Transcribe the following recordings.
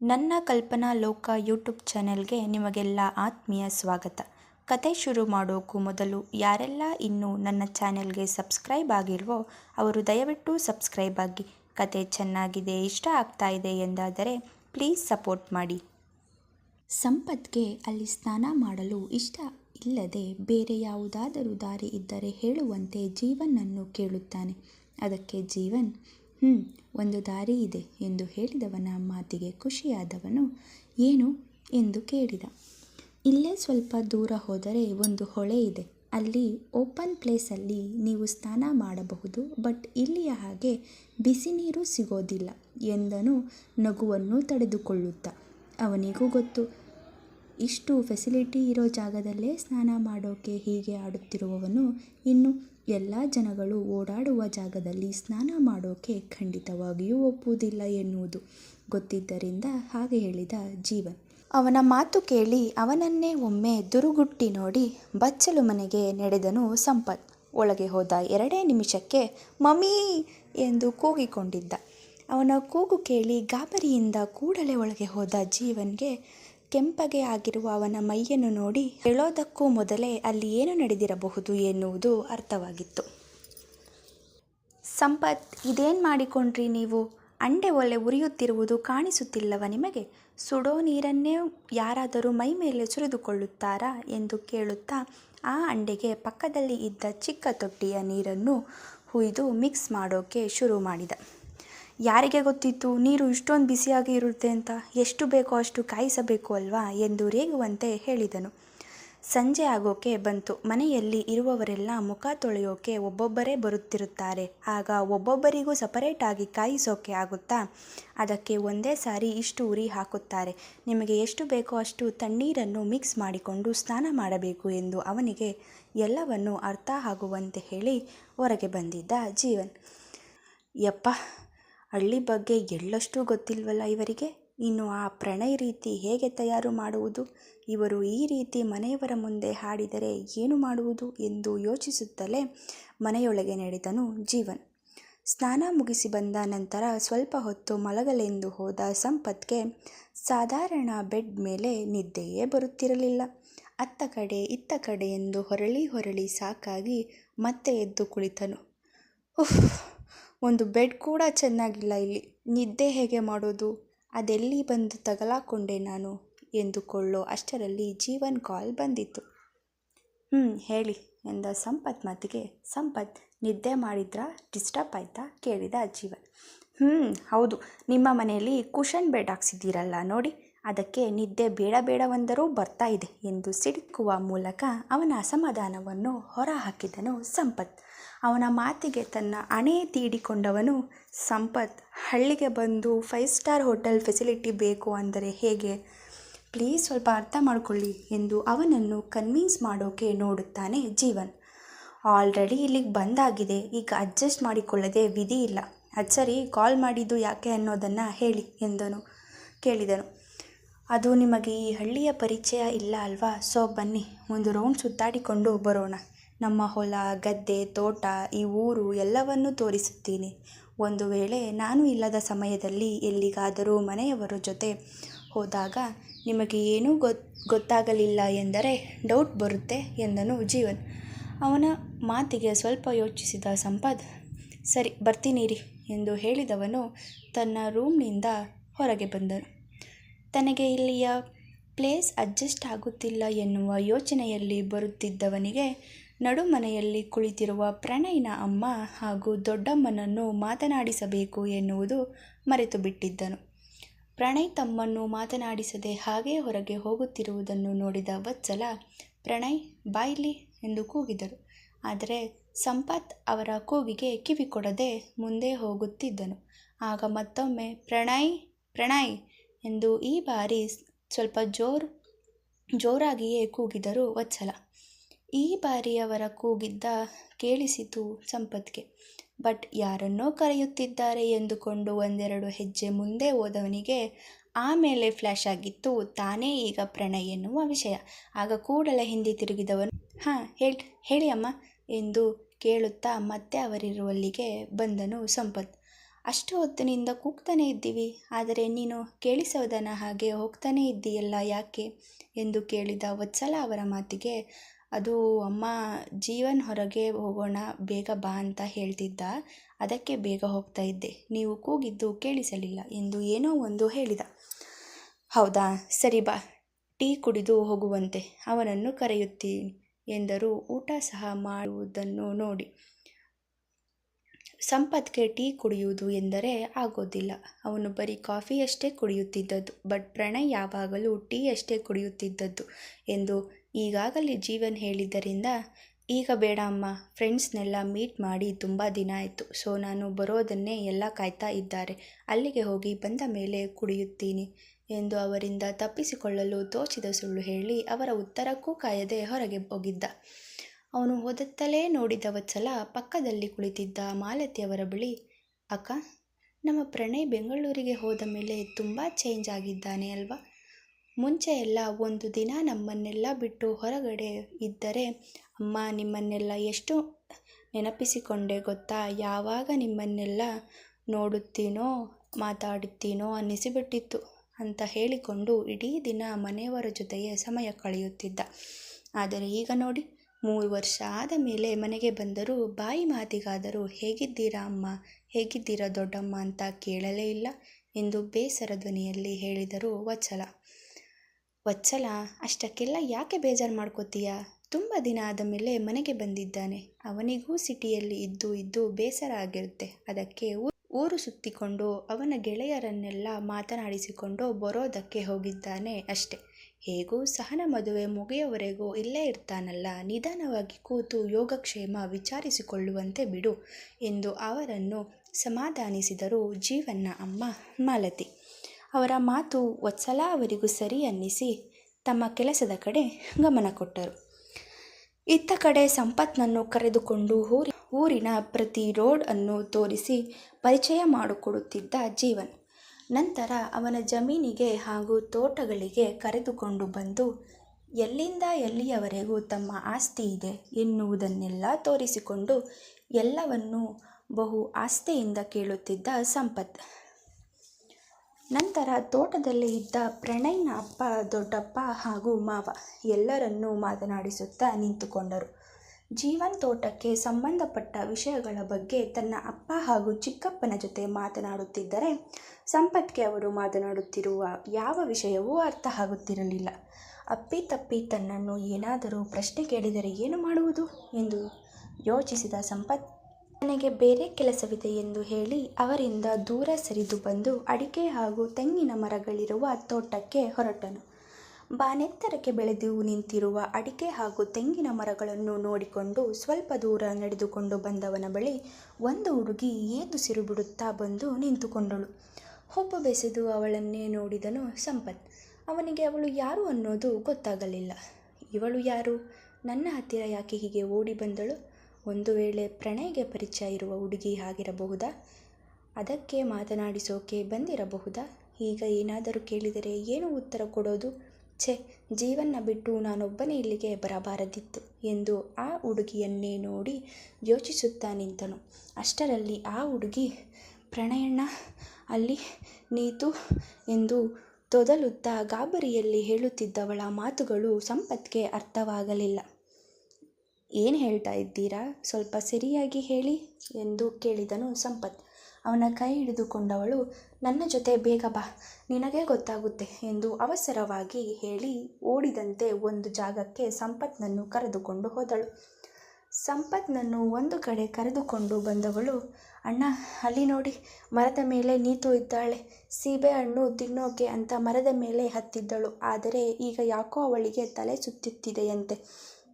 ನನ್ನ ಕಲ್ಪನಾ ಲೋಕ ಯೂಟ್ಯೂಬ್ ಚಾನೆಲ್ಗೆ ನಿಮಗೆಲ್ಲ ಆತ್ಮೀಯ ಸ್ವಾಗತ. ಕತೆ ಶುರು ಮಾಡೋಕ್ಕೂ ಮೊದಲು ಯಾರೆಲ್ಲ ಇನ್ನೂ ನನ್ನ ಚಾನೆಲ್ಗೆ ಸಬ್ಸ್ಕ್ರೈಬ್ ಆಗಿಲ್ವೋ ಅವರು ದಯವಿಟ್ಟು ಸಬ್ಸ್ಕ್ರೈಬ್ ಆಗಿ. ಕತೆ ಚೆನ್ನಾಗಿದೆ, ಇಷ್ಟ ಆಗ್ತಾ ಇದೆ ಎಂದಾದರೆ ಪ್ಲೀಸ್ ಸಪೋರ್ಟ್ ಮಾಡಿ. ಸಂಪತ್ಗೆ ಅಲ್ಲಿ ಸ್ನಾನ ಮಾಡಲು ಇಷ್ಟ ಇಲ್ಲದೆ ಬೇರೆ ಯಾವುದಾದರೂ ದಾರಿ ಇದ್ದರೆ ಹೇಳುವಂತೆ ಜೀವನನ್ನು ಕೇಳುತ್ತಾನೆ. ಅದಕ್ಕೆ ಜೀವನ್ ಹ್ಞೂ ಒಂದು ದಾರಿ ಇದೆ ಎಂದು ಹೇಳಿದವನ ಮಾತಿಗೆ ಖುಷಿಯಾದವನು, ಏನು? ಎಂದು ಕೇಳಿದ. ಇಲ್ಲೇ ಸ್ವಲ್ಪ ದೂರ ಹೋದರೆ ಒಂದು ಹೊಳೆ ಇದೆ. ಅಲ್ಲಿ ಓಪನ್ ಪ್ಲೇಸಲ್ಲಿ ನೀವು ಸ್ನಾನ ಮಾಡಬಹುದು, ಬಟ್ ಇಲ್ಲಿಯ ಹಾಗೆ ಬಿಸಿ ನೀರು ಸಿಗೋದಿಲ್ಲ ಎಂದನು ನಗುವನ್ನು ತಡೆದುಕೊಳ್ಳುತ್ತಾ. ಅವನಿಗೂ ಗೊತ್ತು, ಇಷ್ಟು ಫೆಸಿಲಿಟಿ ಇರೋ ಜಾಗದಲ್ಲೇ ಸ್ನಾನ ಮಾಡೋಕೆ ಹೀಗೆ ಆಡುತ್ತಿರುವವನು ಇನ್ನು ಎಲ್ಲ ಜನಗಳು ಓಡಾಡುವ ಜಾಗದಲ್ಲಿ ಸ್ನಾನ ಮಾಡೋಕೆ ಖಂಡಿತವಾಗಿಯೂ ಒಪ್ಪುವುದಿಲ್ಲ ಎನ್ನುವುದು. ಗೊತ್ತಿದ್ದರಿಂದ ಹಾಗೆ ಹೇಳಿದ ಜೀವನ್. ಅವನ ಮಾತು ಕೇಳಿ ಅವನನ್ನೇ ಒಮ್ಮೆ ದುರುಗುಟ್ಟಿ ನೋಡಿ ಬಚ್ಚಲು ಮನೆಗೆ ನಡೆದನು ಸಂಪತ್. ಒಳಗೆ ಹೋದ ಎರಡೇ ನಿಮಿಷಕ್ಕೆ, ಮಮ್ಮಿ! ಎಂದು ಕೂಗಿಕೊಂಡಿದ್ದ. ಅವನ ಕೂಗು ಕೇಳಿ ಗಾಬರಿಯಿಂದ ಕೂಡಲೇ ಒಳಗೆ ಹೋದ ಜೀವನ್ಗೆ ಕೆಂಪಗೆ ಆಗಿರುವ ಅವನ ಮೈಯನ್ನು ನೋಡಿ ಹೇಳೋದಕ್ಕೂ ಮೊದಲೇ ಅಲ್ಲಿ ಏನು ನಡೆದಿರಬಹುದು ಎನ್ನುವುದು ಅರ್ಥವಾಗಿತ್ತು. ಸಂಪತ್, ಇದೇನು ಮಾಡಿಕೊಂಡ್ರಿ ನೀವು? ಅಂಡೆ ಒಲೆ ಉರಿಯುತ್ತಿರುವುದು ಕಾಣಿಸುತ್ತಿಲ್ಲವ ನಿಮಗೆ? ಸುಡೋ ನೀರನ್ನೇ ಯಾರಾದರೂ ಮೈ ಮೇಲೆ ಸುರಿದುಕೊಳ್ಳುತ್ತಾರಾ ಎಂದು ಕೇಳುತ್ತಾ ಆ ಅಂಡೆಗೆ ಪಕ್ಕದಲ್ಲಿ ಇದ್ದ ಚಿಕ್ಕ ತೊಟ್ಟಿಯ ನೀರನ್ನು ಹುಯ್ದು ಮಿಕ್ಸ್ ಮಾಡೋಕೆ ಶುರು ಮಾಡಿದ. ಯಾರಿಗೆ ಗೊತ್ತಿತ್ತು? ನೀರು ಇಷ್ಟೊಂದು ಬಿಸಿಯಾಗಿ ಇರುತ್ತೆ ಅಂತ. ಎಷ್ಟು ಬೇಕೋ ಅಷ್ಟು ಕಾಯಿಸಬೇಕು ಅಲ್ವಾ? ಎಂದು ರೇಗುವಂತೆ ಹೇಳಿದನು. ಸಂಜೆ ಆಗೋಕೆ ಬಂತು. ಮನೆಯಲ್ಲಿ ಇರುವವರೆಲ್ಲ ಮುಖ ತೊಳೆಯೋಕೆ ಒಬ್ಬೊಬ್ಬರೇ ಬರುತ್ತಿರುತ್ತಾರೆ. ಆಗ ಒಬ್ಬೊಬ್ಬರಿಗೂ ಸಪರೇಟಾಗಿ ಕಾಯಿಸೋಕೆ ಆಗುತ್ತಾ? ಅದಕ್ಕೆ ಒಂದೇ ಸಾರಿ ಇಷ್ಟು ಉರಿ ಹಾಕುತ್ತಾರೆ. ನಿಮಗೆ ಎಷ್ಟು ಬೇಕೋ ಅಷ್ಟು ತಣ್ಣೀರನ್ನು ಮಿಕ್ಸ್ ಮಾಡಿಕೊಂಡು ಸ್ನಾನ ಮಾಡಬೇಕು ಎಂದು ಅವನಿಗೆ ಎಲ್ಲವನ್ನು ಅರ್ಥ ಆಗುವಂತೆ ಹೇಳಿ ಹೊರಗೆ ಬಂದಿದ್ದ ಜೀವನ್. ಯಪ್ಪ ಹಳ್ಳಿ ಬಗ್ಗೆ ಎಳ್ಳಷ್ಟು ಗೊತ್ತಿಲ್ವಲ್ಲ ಇವರಿಗೆ? ಇನ್ನು ಆ ಪ್ರಣಯ ರೀತಿ ಹೇಗೆ ತಯಾರು ಮಾಡುವುದು? ಇವರು ಈ ರೀತಿ ಮನೆಯವರ ಮುಂದೆ ಹಾಡಿದರೆ ಏನು ಮಾಡುವುದು ಎಂದು ಯೋಚಿಸುತ್ತಲೇ ಮನೆಯೊಳಗೆ ನಡೆದನು ಜೀವನ್. ಸ್ನಾನ ಮುಗಿಸಿ ಬಂದ ನಂತರ ಸ್ವಲ್ಪ ಹೊತ್ತು ಮಲಗಲೆಂದು ಹೋದ ಸಂಪತ್ಗೆ ಸಾಧಾರಣ ಬೆಡ್ ಮೇಲೆ ನಿದ್ದೆಯೇ ಬರುತ್ತಿರಲಿಲ್ಲ. ಅತ್ತ ಕಡೆ, ಇತ್ತ ಕಡೆ ಎಂದು ಹೊರಳಿ ಹೊರಳಿ ಸಾಕಾಗಿ ಮತ್ತೆ ಎದ್ದು ಕುಳಿತನು. ಉಫ್! ಒಂದು ಬೆಡ್ ಕೂಡ ಚೆನ್ನಾಗಿಲ್ಲ ಇಲ್ಲಿ. ನಿದ್ದೆ ಹೇಗೆ ಮಾಡೋದು? ಅದೆಲ್ಲಿ ಬಂದು ತಗಲಾಕೊಂಡೆ ನಾನು? ಎಂದುಕೊಳ್ಳೋ ಅಷ್ಟರಲ್ಲಿ ಜೀವನ್ ಕಾಲ್ ಬಂದಿತ್ತು. ಹ್ಞೂ ಹೇಳಿ ಎಂದ ಸಂಪತ್ ಮಾತಿಗೆ. ಸಂಪತ್, ನಿದ್ದೆ ಮಾಡಿದ್ರಾ? ಡಿಸ್ಟರ್ಬ್ ಆಯ್ತಾ? ಕೇಳಿದ ಜೀವನ್. ಹ್ಞೂ ಹೌದು. ನಿಮ್ಮ ಮನೆಯಲ್ಲಿ ಕುಷನ್ ಬೆಡ್ ಹಾಕ್ಸಿದ್ದೀರಲ್ಲ ನೋಡಿ. ಅದಕ್ಕೆ ನಿದ್ದೆ ಬೇಡ ಬೇಡವೆಂದರೂ ಬರ್ತಾ ಇದೆ ಎಂದು ಸಿಡುಕುವ ಮೂಲಕ ಅವನ ಅಸಮಾಧಾನವನ್ನು ಹೊರಹಾಕಿದನು ಸಂಪತ್. ಅವನ ಮಾತಿಗೆ ತನ್ನ ಅಣೆ ತೀಡಿಕೊಂಡವನು, ಸಂಪತ್, ಹಳ್ಳಿಗೆ ಬಂದು ಫೈವ್ ಸ್ಟಾರ್ ಹೋಟೆಲ್ ಫೆಸಿಲಿಟಿ ಬೇಕು ಅಂದರೆ ಹೇಗೆ? ಪ್ಲೀಸ್ ಸ್ವಲ್ಪ ಅರ್ಥ ಮಾಡಿಕೊಳ್ಳಿ ಎಂದು ಅವನನ್ನು ಕನ್ವಿನ್ಸ್ ಮಾಡೋಕೆ ನೋಡುತ್ತಾನೆ ಜೀವನ್. ಆಲ್ರೆಡಿ ಇಲ್ಲಿಗೆ ಬಂದಾಗಿದೆ, ಈಗ ಅಡ್ಜಸ್ಟ್ ಮಾಡಿಕೊಳ್ಳದೆ ವಿಧಿ ಇಲ್ಲ. ಅದು ಸರಿ ಕಾಲ್ ಮಾಡಿದ್ದು ಯಾಕೆ ಅನ್ನೋದನ್ನು ಹೇಳಿ ಎಂದನು, ಕೇಳಿದನು. ಅದು ನಿಮಗೆ ಈ ಹಳ್ಳಿಯ ಪರಿಚಯ ಇಲ್ಲ ಅಲ್ವಾ? ಸೊ ಬನ್ನಿ, ಒಂದು ರೌಂಡ್ ಸುತ್ತಾಡಿಕೊಂಡು ಬರೋಣ. ನಮ್ಮ ಹೊಲ, ಗದ್ದೆ, ತೋಟ, ಈ ಊರು ಎಲ್ಲವನ್ನೂ ತೋರಿಸುತ್ತೀನಿ. ಒಂದು ವೇಳೆ ನಾನು ಇಲ್ಲದ ಸಮಯದಲ್ಲಿ ಎಲ್ಲಿಗಾದರೂ ಮನೆಯವರ ಜೊತೆ ಹೋದಾಗ ನಿಮಗೆ ಏನೂ ಗೊತ್, ಗೊತ್ತಾಗಲಿಲ್ಲ ಎಂದರೆ ಡೌಟ್ ಬರುತ್ತೆ ಎಂದನು ಜೀವನ್. ಅವನ ಮಾತಿಗೆ ಸ್ವಲ್ಪ ಯೋಚಿಸಿದ ಸಂಪತ್, ಸರಿ ಬರ್ತೀನಿರಿ ಎಂದು ಹೇಳಿದವನು ತನ್ನ ರೂಮ್ನಿಂದ ಹೊರಗೆ ಬಂದನು. ತನಗೆ ಇಲ್ಲಿಯ ಪ್ಲೇಸ್ ಅಡ್ಜಸ್ಟ್ ಆಗುತ್ತಿಲ್ಲ ಎನ್ನುವ ಯೋಚನೆಯಲ್ಲಿ ಬರುತ್ತಿದ್ದವನಿಗೆ ನಡುಮನೆಯಲ್ಲಿ ಕುಳಿತಿರುವ ಪ್ರಣಯ್ನ ಅಮ್ಮ ಹಾಗೂ ದೊಡ್ಡಮ್ಮನನ್ನು ಮಾತನಾಡಿಸಬೇಕು ಎನ್ನುವುದು ಮರೆತು ಬಿಟ್ಟಿದ್ದನು ಪ್ರಣಯ್ ತಮ್ಮನ್ನು ಮಾತನಾಡಿಸದೆ ಹಾಗೇ ಹೊರಗೆ ಹೋಗುತ್ತಿರುವುದನ್ನು ನೋಡಿದ ವತ್ಸಲ, ಪ್ರಣಯ್ ಬಾಯ್ಲಿ ಎಂದು ಕೂಗಿದರು ಆದರೆ ಸಂಪತ್ ಅವರ ಕೂಗಿಗೆ ಕಿವಿ ಕೊಡದೆ ಮುಂದೆ ಹೋಗುತ್ತಿದ್ದನು. ಆಗ ಮತ್ತೊಮ್ಮೆ, ಪ್ರಣಯ್ ಪ್ರಣಯ್ ಎಂದು ಈ ಬಾರಿ ಸ್ವಲ್ಪ ಜೋರು, ಜೋರಾಗಿಯೇ ಕೂಗಿದರು ವತ್ಸಲ. ಈ ಬಾರಿ ಅವರ ಕೂಗಿದ್ದ ಕೇಳಿಸಿತು ಸಂಪತ್ಗೆ. ಬಟ್ ಯಾರನ್ನೋ ಕರೆಯುತ್ತಿದ್ದಾರೆ ಎಂದುಕೊಂಡು ಒಂದೆರಡು ಹೆಜ್ಜೆ ಮುಂದೆ ಹೋದವನಿಗೆ ಆಮೇಲೆ ಫ್ಲ್ಯಾಶ್ ಆಗಿತ್ತು. ತಾನೇ ಈಗ ಪ್ರಣಯ್ ಎನ್ನುವ ವಿಷಯ. ಆಗ ಕೂಡಲೇ ಹಿಂದೆ ತಿರುಗಿದವನು, ಹಾಂ, ಹೇಳಿ ಹೇಳಿ ಅಮ್ಮ, ಎಂದು ಕೇಳುತ್ತಾ ಮತ್ತೆ ಅವರಿರುವಲ್ಲಿಗೆ ಬಂದನು ಸಂಪತ್. ಅಷ್ಟು ಹೊತ್ತಿನಿಂದ ಕೂಗ್ತಾನೇ ಇದ್ದೀವಿ. ಆದರೆ ನೀನು ಕೇಳಿಸೋದನ ಹಾಗೆ ಹೋಗ್ತಾನೇ ಇದ್ದೀಯಲ್ಲ ಯಾಕೆ? ಎಂದು ಕೇಳಿದ ವತ್ಸಲ ಅವರ ಮಾತಿಗೆ ಅದು ಅಮ್ಮ ಜೀವನ್ ಹೊರಗೆ ಹೋಗೋಣ, ಬೇಗ ಬಾ ಅಂತ ಹೇಳ್ತಿದ್ದ. ಅದಕ್ಕೆ ಬೇಗ ಹೋಗ್ತಾ ಇದ್ದೆ. ನೀವು ಕೂಗಿದ್ದು ಕೇಳಿಸಲಿಲ್ಲ ಎಂದು ಏನೋ ಒಂದು ಹೇಳಿದ. ಹೌದಾ? ಸರಿ ಬಾ. ಟೀ ಕುಡಿದು ಹೋಗುವಂತೆ. ಅವನನ್ನು ಕರೆಯುತ್ತೀನಿ ಎಂದರು. ಊಟ ಸಹ ಮಾಡುವುದನ್ನು ನೋಡಿ. ಸಂಪತ್ಗೆ ಟೀ ಕುಡಿಯುವುದು ಎಂದರೆ ಆಗೋದಿಲ್ಲ. ಅವನು ಬರೀ ಕಾಫಿಯಷ್ಟೇ ಕುಡಿಯುತ್ತಿದ್ದದ್ದು, ಬಟ್ ಪ್ರಣಯ್ ಯಾವಾಗಲೂ ಟೀ ಅಷ್ಟೇ ಕುಡಿಯುತ್ತಿದ್ದದ್ದು ಎಂದು ಈಗಾಗಲೇ ಜೀವನ್ ಹೇಳಿದ್ದರಿಂದ, ಈಗ ಬೇಡ ಅಮ್ಮ, ಫ್ರೆಂಡ್ಸ್ನೆಲ್ಲ ಮೀಟ್ ಮಾಡಿ ತುಂಬ ದಿನ ಆಯಿತು. ಸೊ, ನಾನು ಬರೋದನ್ನೇ ಎಲ್ಲ ಕಾಯ್ತಾ ಇದ್ದಾರೆ. ಅಲ್ಲಿಗೆ ಹೋಗಿ ಬಂದ ಮೇಲೆ ಕುಡಿಯುತ್ತೀನಿ ಎಂದು ಅವರಿಂದ ತಪ್ಪಿಸಿಕೊಳ್ಳಲು ತೋಚಿದ ಸುಳ್ಳು ಹೇಳಿ ಅವರ ಉತ್ತರಕ್ಕೂ ಕಾಯದೆ ಹೊರಗೆ ಹೋಗಿದ್ದ. ಅವನು ಓದುತ್ತಲೇ ನೋಡಿದ ವತ್ಸಲ ಪಕ್ಕದಲ್ಲಿ ಕುಳಿತಿದ್ದ ಮಾಲತಿಯವರ ಬಳಿ, ಅಕ್ಕ, ನಮ್ಮ ಪ್ರಣಯ್ ಬೆಂಗಳೂರಿಗೆ ಹೋದ ಮೇಲೆ ತುಂಬ ಚೇಂಜ್ ಆಗಿದ್ದಾನೆ ಅಲ್ವಾ? ಮುಂಚೆ ಎಲ್ಲ ಒಂದು ದಿನ ನಮ್ಮನ್ನೆಲ್ಲ ಬಿಟ್ಟು ಹೊರಗಡೆ ಇದ್ದರೆ, ಅಮ್ಮ, ನಿಮ್ಮನ್ನೆಲ್ಲ ಎಷ್ಟು ನೆನಪಿಸಿಕೊಂಡೆ ಗೊತ್ತಾ? ಯಾವಾಗ ನಿಮ್ಮನ್ನೆಲ್ಲ ನೋಡುತ್ತೀನೋ, ಮಾತಾಡುತ್ತೀನೋ ಅನ್ನಿಸಿಬಿಟ್ಟಿತ್ತು ಅಂತ ಹೇಳಿಕೊಂಡು ಇಡೀ ದಿನ ಮನೆಯವರ ಜೊತೆಗೆ ಸಮಯ ಕಳೆಯುತ್ತಿದ್ದ. ಆದರೆ ಈಗ ನೋಡಿ, ಮೂರು ವರ್ಷ ಆದ ಮೇಲೆ ಮನೆಗೆ ಬಂದರೂ ಬಾಯಿ ಮಾತಿಗಾದರೂ, ಹೇಗಿದ್ದೀರಾ ಅಮ್ಮ? ಹೇಗಿದ್ದೀರಾ ದೊಡ್ಡಮ್ಮ? ಅಂತ ಕೇಳಲೇ ಇಲ್ಲ ಎಂದು ಬೇಸರ ಧ್ವನಿಯಲ್ಲಿ ಹೇಳಿದರು ವತ್ಸಲ. ವತ್ಸಲ, ಅಷ್ಟಕ್ಕೆಲ್ಲ ಯಾಕೆ ಬೇಜಾರು ಮಾಡ್ಕೋತೀಯ? ತುಂಬ ದಿನ ಆದ ಮೇಲೆ ಮನೆಗೆ ಬಂದಿದ್ದಾನೆ. ಅವನಿಗೂ ಸಿಟಿಯಲ್ಲಿ ಇದ್ದು ಇದ್ದು ಬೇಸರ ಆಗಿರುತ್ತೆ. ಅದಕ್ಕೆ ಊರು ಸುತ್ತಿಕೊಂಡು ಅವನ ಗೆಳೆಯರನ್ನೆಲ್ಲ ಮಾತನಾಡಿಸಿಕೊಂಡು ಬರೋದಕ್ಕೆ ಹೋಗಿದ್ದಾನೆ ಅಷ್ಟೆ. ಹೇಗೂ ಸಹನ ಮದುವೆ ಮುಗಿಯವರೆಗೂ ಇಲ್ಲೇ ಇರ್ತಾನಲ್ಲ, ನಿಧಾನವಾಗಿ ಕೂತು ಯೋಗಕ್ಷೇಮ ವಿಚಾರಿಸಿಕೊಳ್ಳುವಂತೆ ಬಿಡು ಎಂದು ಅವರನ್ನು ಸಮಾಧಾನಿಸಿದರು ಜೀವನ್ನ ಅಮ್ಮ ಮಾಲತಿ. ಅವರ ಮಾತು ವತ್ಸಲ ಅವರಿಗೂ ಸರಿ ಅನ್ನಿಸಿ ತಮ್ಮ ಕೆಲಸದ ಕಡೆ ಗಮನ ಕೊಟ್ಟರು. ಇತ್ತ ಕಡೆ ಸಂಪತ್ನನ್ನು ಕರೆದುಕೊಂಡು ಊರಿ, ಊರಿನ ಪ್ರತಿ ರೋಡ್ ಅನ್ನು ತೋರಿಸಿ ಪರಿಚಯ ಮಾಡಿಕೊಡುತ್ತಿದ್ದ ಜೀವನ್. ನಂತರ ಅವನ ಜಮೀನಿಗೆ ಹಾಗೂ ತೋಟಗಳಿಗೆ ಕರೆದುಕೊಂಡು ಬಂದು, ಎಲ್ಲಿಂದ ಎಲ್ಲಿಯವರೆಗೂ ತಮ್ಮ ಆಸ್ತಿ ಇದೆ ಎನ್ನುವುದನ್ನೆಲ್ಲ ತೋರಿಸಿಕೊಂಡು ಎಲ್ಲವನ್ನೂ ಬಹು ಆಸ್ತಿಯಿಂದ ಕೇಳುತ್ತಿದ್ದ ಸಂಪತ್. ನಂತರ ತೋಟದಲ್ಲಿ ಇದ್ದ ಪ್ರಣಯ್ನ ಅಪ್ಪ, ದೊಡ್ಡಪ್ಪ ಹಾಗೂ ಮಾವ ಎಲ್ಲರನ್ನೂ ಮಾತನಾಡಿಸುತ್ತಾ ನಿಂತುಕೊಂಡರು. ಜೀವನ್ ತೋಟಕ್ಕೆ ಸಂಬಂಧಪಟ್ಟ ವಿಷಯಗಳ ಬಗ್ಗೆ ತನ್ನ ಅಪ್ಪ ಹಾಗೂ ಚಿಕ್ಕಪ್ಪನ ಜೊತೆ ಮಾತನಾಡುತ್ತಿದ್ದರೆ ಸಂಪತ್ಗೆ ಅವರು ಮಾತನಾಡುತ್ತಿರುವ ಯಾವ ವಿಷಯವೂ ಅರ್ಥ ಆಗುತ್ತಿರಲಿಲ್ಲ. ಅಪ್ಪಿತಪ್ಪಿ ತನ್ನನ್ನು ಏನಾದರೂ ಪ್ರಶ್ನೆ ಕೇಳಿದರೆ ಏನು ಮಾಡುವುದು ಎಂದು ಯೋಚಿಸಿದ ಸಂಪತ್ ನನಗೆ ಬೇರೆ ಕೆಲಸವಿದೆ ಎಂದು ಹೇಳಿ ಅವರಿಂದ ದೂರ ಸರಿದು ಬಂದು ಅಡಿಕೆ ಹಾಗೂ ತೆಂಗಿನ ಮರಗಳಿರುವ ತೋಟಕ್ಕೆ ಹೊರಟನು. ಬಾನೆತ್ತರಕ್ಕೆ ಬೆಳೆದು ನಿಂತಿರುವ ಅಡಿಕೆ ಹಾಗೂ ತೆಂಗಿನ ಮರಗಳನ್ನು ನೋಡಿಕೊಂಡು ಸ್ವಲ್ಪ ದೂರ ನಡೆದುಕೊಂಡು ಬಂದವನ ಬಳಿ ಒಂದು ಹುಡುಗಿ ಏದುಸಿರು ಬಿಡುತ್ತಾ ಬಂದು ನಿಂತುಕೊಂಡಳು. ಹುಬ್ಬು ಬೆಸೆದು ಅವಳನ್ನೇ ನೋಡಿದನು ಸಂಪತ್. ಅವನಿಗೆ ಅವಳು ಯಾರು ಅನ್ನೋದು ಗೊತ್ತಾಗಲಿಲ್ಲ. ಇವಳು ಯಾರು? ನನ್ನ ಹತ್ತಿರ ಯಾಕೆ ಹೀಗೆ ಓಡಿ ಬಂದಳು? ಒಂದು ವೇಳೆ ಪ್ರಣಯ್ಗೆ ಪರಿಚಯ ಇರುವ ಹುಡುಗಿ ಆಗಿರಬಹುದಾ? ಅದಕ್ಕೆ ಮಾತನಾಡಿಸೋಕೆ ಬಂದಿರಬಹುದಾ? ಈಗ ಏನಾದರೂ ಕೇಳಿದರೆ ಏನು ಉತ್ತರ ಕೊಡೋದು? ಛೆ ಜೀವನ ಬಿಟ್ಟು ನಾನೊಬ್ಬನೇ ಇಲ್ಲಿಗೆ ಬರಬಾರದಿತ್ತು ಎಂದು ಆ ಹುಡುಗಿಯನ್ನೇ ನೋಡಿ ಯೋಚಿಸುತ್ತಾ ನಿಂತನು. ಅಷ್ಟರಲ್ಲಿ ಆ ಹುಡುಗಿ, ಪ್ರಣಯಣ್ಣ, ಅಲ್ಲಿ ನೀತು ಎಂದು ತೊದಲುತ್ತಾ ಗಾಬರಿಯಲ್ಲಿ ಹೇಳುತ್ತಿದ್ದವಳ ಮಾತುಗಳು ಸಂಪತ್ಗೆ ಅರ್ಥವಾಗಲಿಲ್ಲ. ಏನು ಹೇಳ್ತಾ ಇದ್ದೀರಾ? ಸ್ವಲ್ಪ ಸರಿಯಾಗಿ ಹೇಳಿ ಎಂದು ಕೇಳಿದನು ಸಂಪತ್. ಅವನ ಕೈ ಹಿಡಿದುಕೊಂಡವಳು, ನನ್ನ ಜೊತೆ ಬೇಗ ಬಾ, ನಿನಗೇ ಗೊತ್ತಾಗುತ್ತೆ ಎಂದು ಅವಸರವಾಗಿ ಹೇಳಿ ಓಡಿದಂತೆ ಒಂದು ಜಾಗಕ್ಕೆ ಸಂಪತ್ನನ್ನು ಕರೆದುಕೊಂಡು ಹೋದಳು. ಸಂಪತ್ನನ್ನು ಒಂದು ಕಡೆ ಕರೆದುಕೊಂಡು ಬಂದವಳು, ಅಣ್ಣ, ಅಲ್ಲಿ ನೋಡಿ, ಮರದ ಮೇಲೆ ನೀತು ಇದ್ದಾಳೆ. ಸೀಬೆ ಹಣ್ಣು ತಿನ್ನೋಕೆ ಅಂತ ಮರದ ಮೇಲೆ ಹತ್ತಿದ್ದಳು. ಆದರೆ ಈಗ ಯಾಕೋ ಅವಳಿಗೆ ತಲೆ ಸುತ್ತುತ್ತಿದೆಯಂತೆ.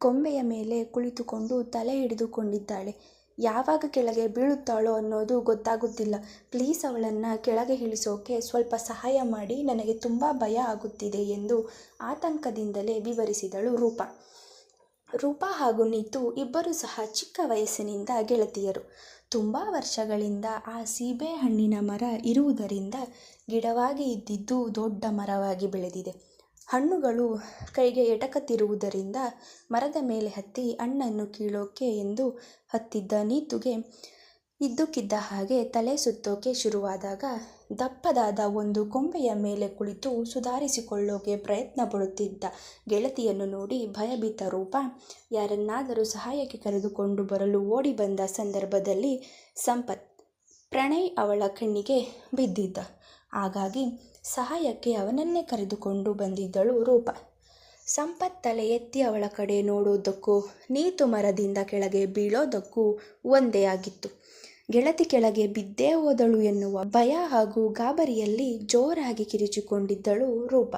ಕೊಂಬೆಯ ಮೇಲೆ ಕುಳಿತುಕೊಂಡು ತಲೆ ಹಿಡಿದುಕೊಂಡಿದ್ದಾಳೆ. ಯಾವಾಗ ಕೆಳಗೆ ಬೀಳುತ್ತಾಳೋ ಅನ್ನೋದು ಗೊತ್ತಾಗುತ್ತಿಲ್ಲ. ಪ್ಲೀಸ್ ಅವಳನ್ನು ಕೆಳಗೆ ಇಳಿಸೋಕೆ ಸ್ವಲ್ಪ ಸಹಾಯ ಮಾಡಿ, ನನಗೆ ತುಂಬ ಭಯ ಆಗುತ್ತಿದೆ ಎಂದು ಆತಂಕದಿಂದಲೇ ವಿವರಿಸಿದಳು ರೂಪ. ರೂಪ ಹಾಗೂ ನೀತು ಇಬ್ಬರು ಸಹ ಚಿಕ್ಕ ವಯಸ್ಸಿನಿಂದ ಗೆಳತಿಯರು. ತುಂಬ ವರ್ಷಗಳಿಂದ ಆ ಸೀಬೆ ಹಣ್ಣಿನ ಮರ ಇರುವುದರಿಂದ ಗಿಡವಾಗಿ ಇದ್ದಿದ್ದು ದೊಡ್ಡ ಮರವಾಗಿ ಬೆಳೆದಿದೆ. ಹಣ್ಣುಗಳು ಕೈಗೆ ಎಟಕುತ್ತಿರುವುದರಿಂದ ಮರದ ಮೇಲೆ ಹತ್ತಿ ಹಣ್ಣನ್ನು ಕೀಳೋಕೆ ಎಂದು ಹತ್ತಿದ್ದ ನೀತುಗೆ ಇದ್ದಕ್ಕಿದ್ದ ಹಾಗೆ ತಲೆ ಸುತ್ತೋಕೆ ಶುರುವಾದಾಗ ದಪ್ಪದಾದ ಒಂದು ಕೊಂಬೆಯ ಮೇಲೆ ಕುಳಿತು ಸುಧಾರಿಸಿಕೊಳ್ಳೋಕೆ ಪ್ರಯತ್ನ ಪಡುತ್ತಿದ್ದ ಗೆಳತಿಯನ್ನು ನೋಡಿ ಭಯಭೀತ ರೂಪ, ಯಾರನ್ನಾದರೂ ಸಹಾಯಕ್ಕೆ ಕರೆದುಕೊಂಡು ಬರಲು ಓಡಿ ಬಂದ ಸಂದರ್ಭದಲ್ಲಿ ಸಂಪತ್, ಪ್ರಣಯ್ ಅವಳ ಕಣ್ಣಿಗೆ ಬಿದ್ದಿದ್ದ. ಹಾಗಾಗಿ ಸಹಾಯಕ್ಕೆ ಅವನನ್ನೇ ಕರೆದುಕೊಂಡು ಬಂದಿದ್ದಳು ರೂಪ. ಸಂಪತ್ ತಲೆ ಎತ್ತಿ ಅವಳ ಕಡೆ ನೋಡೋದಕ್ಕೂ ನೀತು ಮರದಿಂದ ಕೆಳಗೆ ಬೀಳೋದಕ್ಕೂ ಒಂದೇ ಆಗಿತ್ತು. ಗೆಳತಿ ಕೆಳಗೆ ಬಿದ್ದೇ ಹೋದಳು ಎನ್ನುವ ಭಯ ಹಾಗೂ ಗಾಬರಿಯಲ್ಲಿ ಜೋರಾಗಿ ಕಿರಿಚಿಕೊಂಡಿದ್ದಳು ರೂಪ.